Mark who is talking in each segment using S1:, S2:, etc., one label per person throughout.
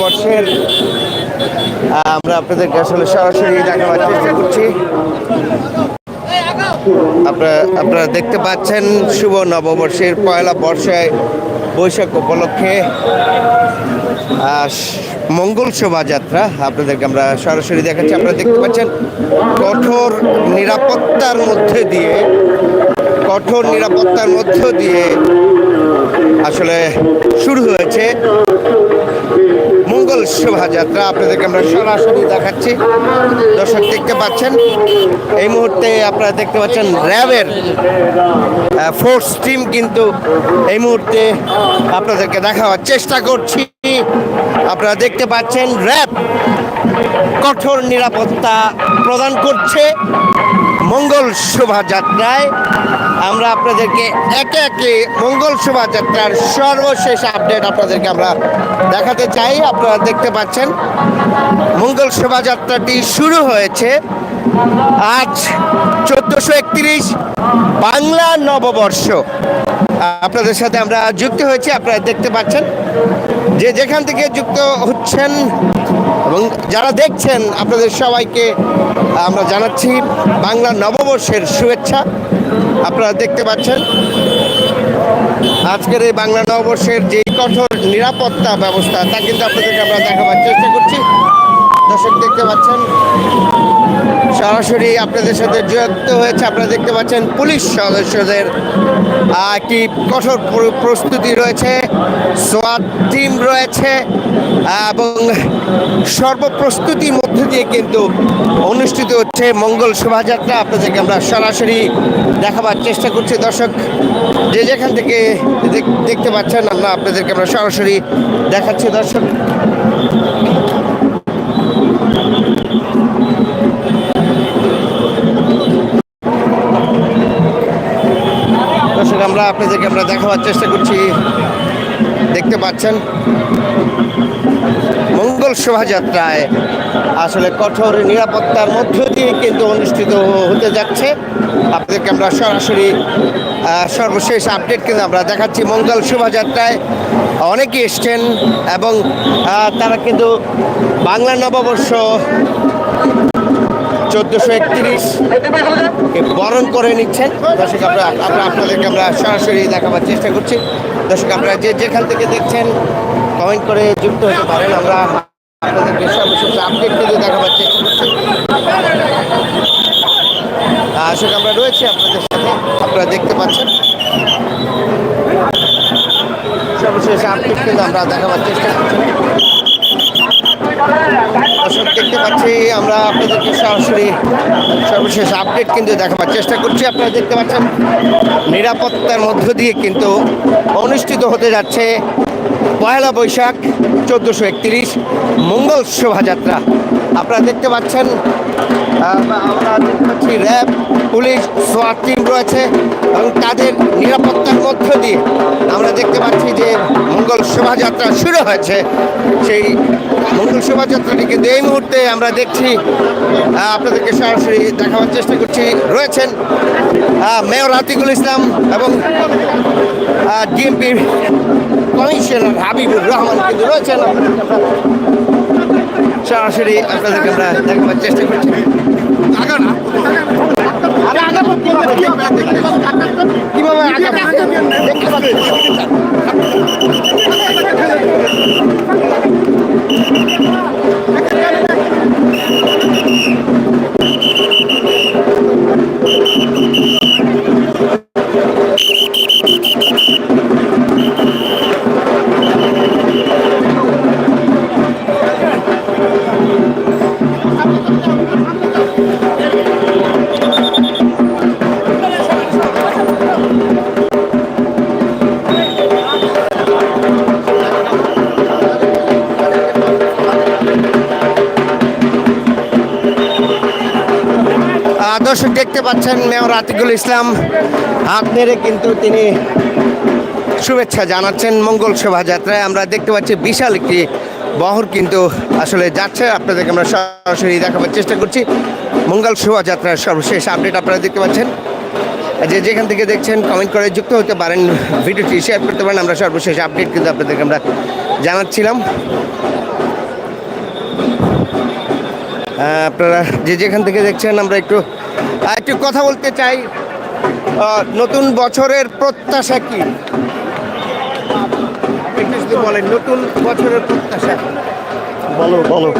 S1: বর্ষের আমরা আপনাদেরকে আসলে সরাসরি দেখাবার চেষ্টা করছি। আপনারা আপনারা দেখতে পাচ্ছেন শুভ নববর্ষের পয়লা বর্ষায় বৈশাখ উপলক্ষে মঙ্গল শোভাযাত্রা আপনাদেরকে আমরা সরাসরি দেখাচ্ছি। আপনারা দেখতে পাচ্ছেন কঠোর নিরাপত্তার মধ্যে দিয়ে, কঠোর নিরাপত্তার মধ্য দিয়ে আসলে শুরু হয়েছে। মঙ্গল শোভাযাত্রা আপনাদেরকে আমরা সরাসরি দেখাচ্ছি। দর্শক দেখতে পাচ্ছেন, এই মুহূর্তে আপনারা দেখতে পাচ্ছেন র্যাবের ফোর্স টিম কিন্তু এই মুহূর্তে আপনাদেরকে দেখাবার চেষ্টা করছি। আপনারা দেখতে পাচ্ছেন র্যাব কঠোর নিরাপত্তা প্রদান করছে। মঙ্গল শোভাযাত্রায় আমরা আপনাদেরকে একে একে মঙ্গল শোভাযাত্রার সর্বশেষ আপডেট আপনাদেরকে আমরা দেখাতে চাই। আপনারা দেখতে পাচ্ছেন, মঙ্গল শোভাযাত্রাটি শুরু হয়েছে আজ চোদ্দোশো একত্রিশ বাংলা নববর্ষ। আপনাদের সাথে আমরা যুক্ত হয়েছি, আপনারা দেখতে পাচ্ছেন যে যেখান থেকে যুক্ত হচ্ছেন এবং যারা দেখছেন, আপনাদের সবাইকে আমরা জানাচ্ছি বাংলা নববর্ষের শুভেচ্ছা। আপনারা দেখতে পাচ্ছেন, আজকের এই বাংলা নববর্ষের যে কঠোর নিরাপত্তা ব্যবস্থা, তা কিন্তু আপনাদেরকে আমরা দেখাবার চেষ্টা করছি। দর্শক দেখতে পাচ্ছেন সরাসরি আপনাদের সাথে যুক্ত হয়েছে। আপনারা দেখতে পাচ্ছেন পুলিশ সদস্যদের একটি কঠোর প্রস্তুতি রয়েছে। সোয়াট টিম রয়েছে এবং সর্বপ্রস্তুতির মধ্যে দিয়ে কিন্তু অনুষ্ঠিত হচ্ছে মঙ্গল শোভাযাত্রা। আপনাদেরকে আমরা সরাসরি দেখাবার চেষ্টা করছি। দর্শক, যে যেখান থেকে দেখ- দেখতে পাচ্ছেন, আমরা আপনাদেরকে আমরা সরাসরি দেখাচ্ছি। দর্শক আমরা আপনাদেরকে আমরা দেখাবার চেষ্টা করছি। দেখতে পাচ্ছেন? মঙ্গল শোভাযাত্রায় আসলে কঠোর নিরাপত্তার মধ্য দিয়ে কিন্তু অনুষ্ঠিত হতে যাচ্ছে। আপনাদেরকে আমরা সরাসরি সর্বশেষ আপডেট কিন্তু আমরা দেখাচ্ছি মঙ্গল শোভাযাত্রায়। অনেকে এসছেন এবং তারা কিন্তু বাংলা নববর্ষ চোদ্দোশো একত্রিশ। বরণ করে নিচ্ছেন দর্শক, আমরা আমরা আপনাদেরকে আমরা সরাসরি দেখাবার চেষ্টা করছি। দর্শক, আপনারা যে যেখান থেকে দেখছেন, কমেন্ট করে যুক্ত হতে পারেন। আমরা আপনাদেরকে সব সর্বশেষ আপডেট কিন্তু দেখাবার চেষ্টা করছি। আমরা রয়েছি আপনাদের সাথে। আপনারা দেখতে পাচ্ছেন। সর্বশেষ আপডেট কিন্তু আমরা দেখাবার চেষ্টা করছি। দর্শক, দেখতে পাচ্ছি আমরা আপনাদেরকে সরাসরি সর্বশেষ আপডেট কিন্তু দেখাবার চেষ্টা করছি। আপনারা দেখতে পাচ্ছেন, নিরাপত্তার মধ্য দিয়ে কিন্তু অনুষ্ঠিত হতে যাচ্ছে পয়লা বৈশাখ চোদ্দোশো একত্রিশ মঙ্গল শোভাযাত্রা। আপনারা দেখতে পাচ্ছেন আমরা দেখতে পাচ্ছি র্যাব, পুলিশ, সোয়ার টিম রয়েছে এবং তাদের নিরাপত্তার মধ্য দিয়ে আমরা দেখতে পাচ্ছি যে মঙ্গল শোভাযাত্রা শুরু হয়েছে। সেই মঙ্গল শোভাযাত্রাটি কিন্তু এই মুহূর্তে আমরা দেখছি আপনাদেরকে সরাসরি দেখাবার চেষ্টা করছি, রয়েছেন মেয়র আতিকুল ইসলাম এবং ডিএমপির কমিশনার হাবিবুর রহমান কিন্তু রয়েছেন। সরাসরি আপনাদেরকে আমরা দেখাবার চেষ্টা করছি। কীভাবে? দেখতে। দর্শক দেখতে পাচ্ছেন মেয়র আতিকুল ইসলাম। হাত কিন্তু তিনি শুভেচ্ছা জানাচ্ছেন মঙ্গল শোভাযাত্রায়। আমরা দেখতে পাচ্ছি বিশাল একটি বহর কিন্তু আসলে যাচ্ছে। আপনাদেরকে আমরা সরাসরি দেখাবার চেষ্টা করছি। মঙ্গল শোভাযাত্রার সর্বশেষ আপডেট আপনারা দেখতে পাচ্ছেন। যে যেখান থেকে দেখছেন কমেন্ট করে যুক্ত হতে পারেন, ভিডিওটি শেয়ার করতে পারেন। আমরা সর্বশেষ আপডেট কিন্তু আপনাদেরকে আমরা জানাচ্ছিলাম। আপনারা যে যেখান থেকে দেখছেন, আমরা একটু একটু কথা বলতে চাই নতুন বছরের প্রত্যাশা কি? একটু যদি বলেন নতুন বছরের প্রত্যাশা
S2: বলো বলো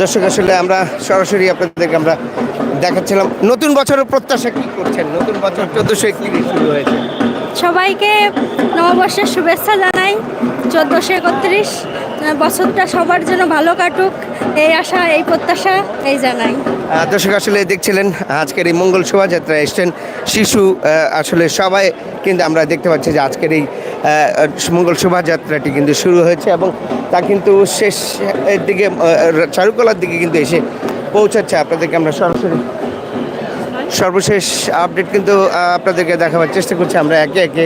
S1: দর্শক আসলে আমরা সরাসরি আপনাদেরকে আমরা দেখাচ্ছিলাম নতুন বছরের প্রত্যাশা কি করছেন? নতুন বছর চোদ্দশো একত্রিশ শুরু হয়েছে।
S3: সবাইকে নববর্ষের শুভেচ্ছা জানাই চোদ্দোশো একত্রিশ। বছরটা সবার জন্য ভালো কাটুক। এই আশা, এই প্রত্যাশা, এই জানাই।
S1: দর্শক আসলে দেখছিলেন, আজকের এই মঙ্গল শোভাযাত্রা এসছেন শিশু আসলে সবাই কিন্তু আমরা দেখতে পাচ্ছি যে আজকের এই মঙ্গল শোভাযাত্রাটি কিন্তু শুরু হয়েছে এবং তা কিন্তু শেষ দিকে চারুকলার দিকে কিন্তু এসে পৌঁছাচ্ছে। আপনাদেরকে আমরা সরাসরি সর্বশেষ আপডেট কিন্তু আপনাদেরকে দেখাবার চেষ্টা করছি। আমরা একে একে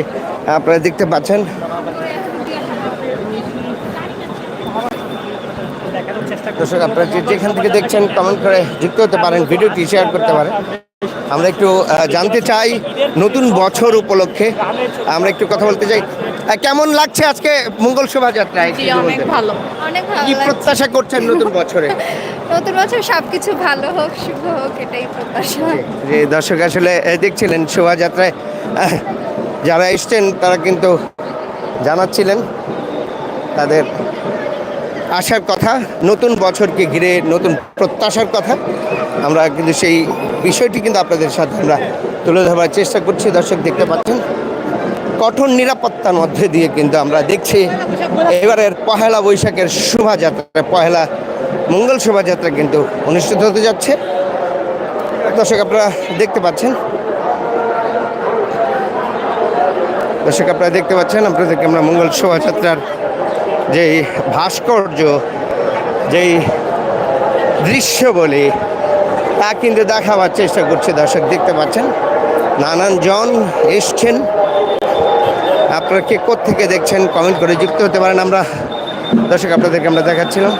S1: আপনারা দেখতে পাচ্ছেন। দর্শক আপনারা যেখান থেকে দেখছেন কমেন্ট করে যুক্ত হতে পারেন ভিডিওটি শেয়ার করতে পারেন। আমরা একটু জানতে চাই নতুন বছর উপলক্ষে। আমরা একটু কথা বলতে চাই। কেমন লাগছে আজকে মঙ্গল শোভাযাত্রায়
S4: অনেক ভালো
S1: কি প্রত্যাশা করছেন নতুন বছরে?
S3: নতুন বছর সব কিছু ভালো হোক শুভ হোক এটাই প্রত্যাশা।
S1: যে দর্শক আসলে দেখছিলেন শোভাযাত্রায় যারা এসছেন তারা কিন্তু জানাচ্ছিলেন তাদের আসার কথা, নতুন বছরকে ঘিরে নতুন প্রত্যাশার কথা। আমরা কিন্তু সেই বিষয়টি কিন্তু আপনাদের সাথে আমরা তুলে ধরার চেষ্টা করছি। দর্শক দেখতে পাচ্ছেন, কঠোর নিরাপত্তার মধ্যে দিয়ে কিন্তু আমরা দেখছি, এবারের পহেলা বৈশাখের শোভাযাত্রা, পহেলা মঙ্গল শোভাযাত্রা কিন্তু অনুষ্ঠিত হতে যাচ্ছে। দর্শক আপনারা দেখতে পাচ্ছেন, দর্শক আপনারা দেখতে পাচ্ছেন, আপনাদেরকে আমরা মঙ্গল শোভাযাত্রার যেই ভাস্কর্য, যেই দৃশ্য বলি, তা কিন্তু দেখাবার চেষ্টা করছে। দর্শক দেখতে পাচ্ছেন, নানান জন এসছেন। আপনারা কে থেকে দেখছেন কমেন্ট করে যুক্ত হতে পারেন। আমরা দর্শক আপনাদেরকে আমরা দেখাচ্ছিলাম।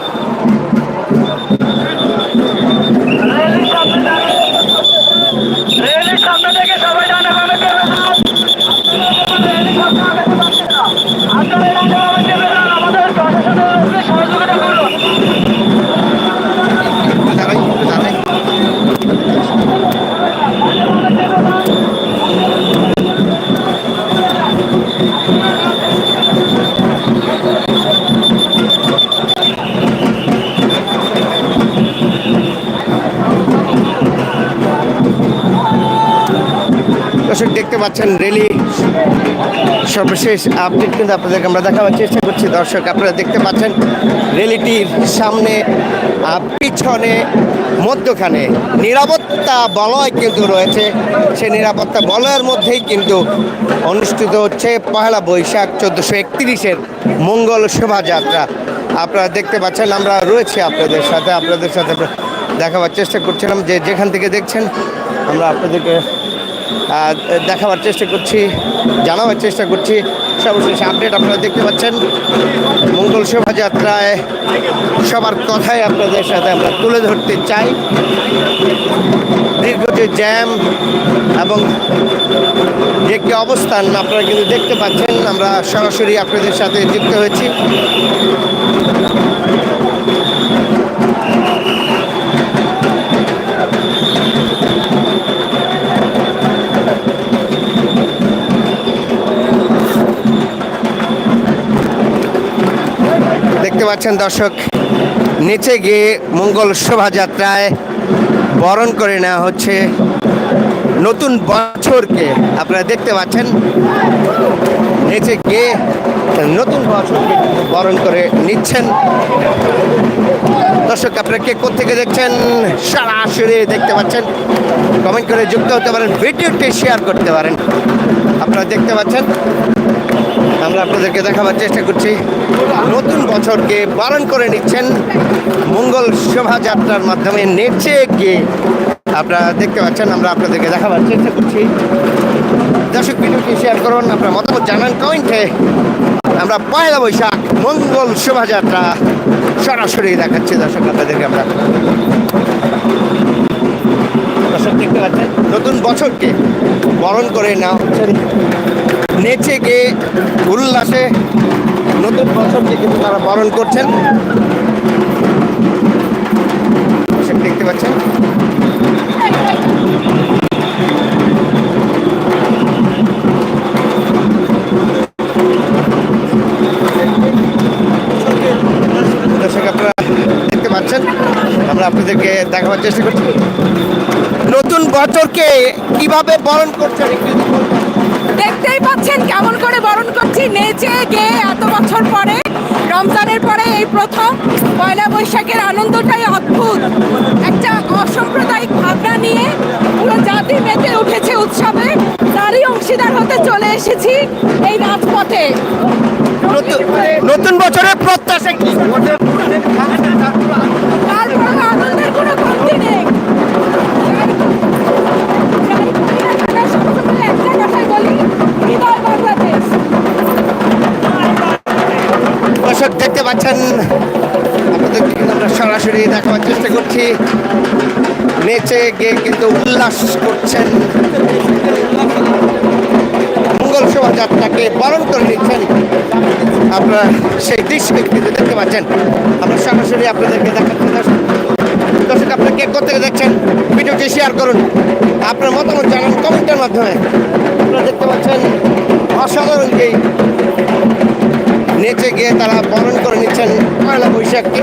S1: দেখতে পাচ্ছেন রেলি। সর্বশেষ আপডেট কিন্তু আপনাদেরকে আমরা দেখাবার চেষ্টা করছি। দর্শক, আপনারা দেখতে পাচ্ছেন রেলিটির সামনে পিছনে মধ্যখানে নিরাপত্তা বলয় কিন্তু রয়েছে। সেই নিরাপত্তা বলয়ের মধ্যেই কিন্তু অনুষ্ঠিত হচ্ছে পহেলা বৈশাখ চোদ্দোশো একত্রিশের মঙ্গল শোভাযাত্রা। আপনারা দেখতে পাচ্ছেন, আমরা রয়েছি আপনাদের সাথে আপনাদের সাথে দেখাবার চেষ্টা করছিলাম যে যেখান থেকে দেখছেন, আমরা আপনাদেরকে দেখাবার চেষ্টা করছি, জানাবার চেষ্টা করছি। সর্বশেষ আপডেট আপনারা দেখতে পাচ্ছেন। মঙ্গল শোভাযাত্রায় সবার কথাই আপনাদের সাথে আমরা তুলে ধরতে চাই। দীর্ঘ যে জ্যাম এবং যে কি অবস্থান আপনারা কিন্তু দেখতে পাচ্ছেন, আমরা সরাসরি আপনাদের সাথে যুক্ত হয়েছি। পাচ্ছেন দর্শক। নিচে গিয়ে মঙ্গল শোভাযাত্রায় বরণ করে নেওয়া হচ্ছে। নতুন বছরকে আপনারা দেখতে পাচ্ছেন। নিচে গিয়ে নতুন বছরকে বরণ করে নিচ্ছেন। দর্শক, আপনারা কে থেকে দেখছেন? সরাসরি দেখতে পাচ্ছেন। কমেন্ট করে যুক্ত হতে পারেন, ভিডিওটি শেয়ার করতে পারেন। আপনারা দেখতে পাচ্ছেন আমরা আপনাদেরকে দেখাবার চেষ্টা করছি। নতুন বছরকে বারণ করে নিচ্ছেন মঙ্গল শোভাযাত্রার মাধ্যমে নেচে গিয়ে। আপনারা দেখতে পাচ্ছেন, আমরা আপনাদেরকে দেখাবার চেষ্টা করছি। দর্শক, ভিডিওটি শেয়ার করুন, আপনার মতামত জানান কমেন্টে। আমরা পয়লা বৈশাখ, মঙ্গল শোভাযাত্রা সরাসরি দেখাচ্ছি দর্শক, আপনাদেরকে আমরা। দর্শক দেখতে পাচ্ছেন। নতুন বছরকে বরণ করে নেওয়া হচ্ছে নেচে গিয়ে উল্লাসে নতুন বছরকে কিন্তু তারা বরণ করছেন। দেখতে পাচ্ছেন। আমরা আপনাদেরকে দেখাবার চেষ্টা করছি। নতুন বছরকে কীভাবে বরণ করছেন একটু
S4: দেখতেই পাচ্ছেন কেমন করে বরণ করছি। নেচে গেয়ে এত বছর পরে রমজানের পরে এই প্রথম পয়লা বৈশাখের আনন্দটাই অদ্ভুত। একটা অসাম্প্রদায়িক ভাবনা নিয়ে পুরো জাতি মেতে উঠেছে উৎসবে। তারই অংশীদার হতে চলে এসেছি এই রাজপথে।
S1: নতুন নতুন বছরের প্রত্যাশা কি? পাচ্ছেন। আপনাদের আমরা সরাসরি দেখাবার চেষ্টা করছি। নেচে গিয়ে কিন্তু উল্লাস করছেন। মঙ্গল শোভাযাত্রাকে বরণ করে নিচ্ছেন। আপনারা সেই দৃশ্য কিন্তু দেখতে পাচ্ছেন। আমরা সরাসরি আপনাদেরকে দেখাচ্ছি। দর্শক, আপনারা কে কোথেকে দেখছেন? ভিডিওটি শেয়ার করুন। আপনার মতামত জানান কমেন্টের মাধ্যমে। আপনারা দেখতে পাচ্ছেন, অসাধারণ যেই গিয়ে তারা বরণ করে নিচ্ছেন পয়লা বৈশাখকে।